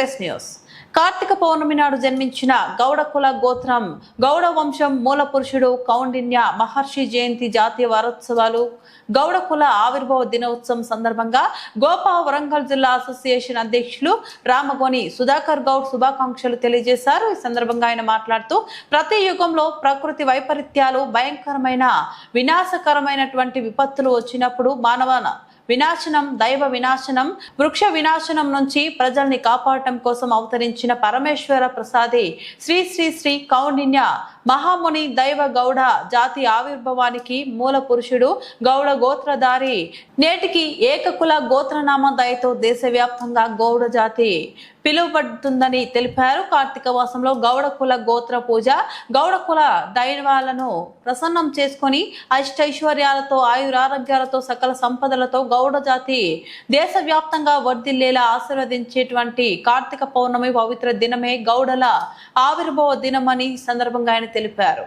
Press news. Karthika పౌర్ణమి నాడు జన్మించిన గౌడ కుల గోత్రం గౌడ వంశం మూల పురుషుడు కౌండిన్య మహర్షి జయంతి జాతీయ వారోత్సవాలు గౌడ కుల ఆవిర్భావ దినోత్సవం సందర్భంగా గోపా వరంగల్ జిల్లా అసోసియేషన్ అధ్యక్షులు రామగోని సుధాకర్ గౌడ్ శుభాకాంక్షలు తెలియజేశారు. ఈ సందర్భంగా ఆయన మాట్లాడుతూ ప్రతి యుగంలో ప్రకృతి వైపరీత్యాలు భయంకరమైన వినాశకరమైనటువంటి విపత్తులు వచ్చినప్పుడు మానవ వినాశనం దైవ వినాశనం వృక్ష వినాశనం నుంచి ప్రజల్ని కాపాడటం కోసం అవతరించిన పరమేశ్వర ప్రసాది శ్రీ శ్రీ శ్రీ కౌండిన్య మహాముని దైవ గౌడ జాతి ఆవిర్భవానికి మూల పురుషుడు గౌడ గోత్రధారి నేటికి ఏకకుల గోత్రనామ దయతో దేశవ్యాప్తంగా గౌడ జాతి. పిలువబడుతుందని తెలిపారు. కార్తీక మాసంలో గౌడ కుల గోత్ర పూజ గౌడ కుల దైవాలను ప్రసన్నం చేసుకొని అష్టైశ్వర్యాలతో ఆయురారోగ్యాలతో సకల సంపదలతో గౌడ జాతి దేశవ్యాప్తంగా వర్ధిల్లేలా ఆశీర్వదించేటువంటి కార్తీక పౌర్ణమి పవిత్ర దినమే గౌడల ఆవిర్భావ దినమని ఈ సందర్భంగా ఆయన తెలిపారు.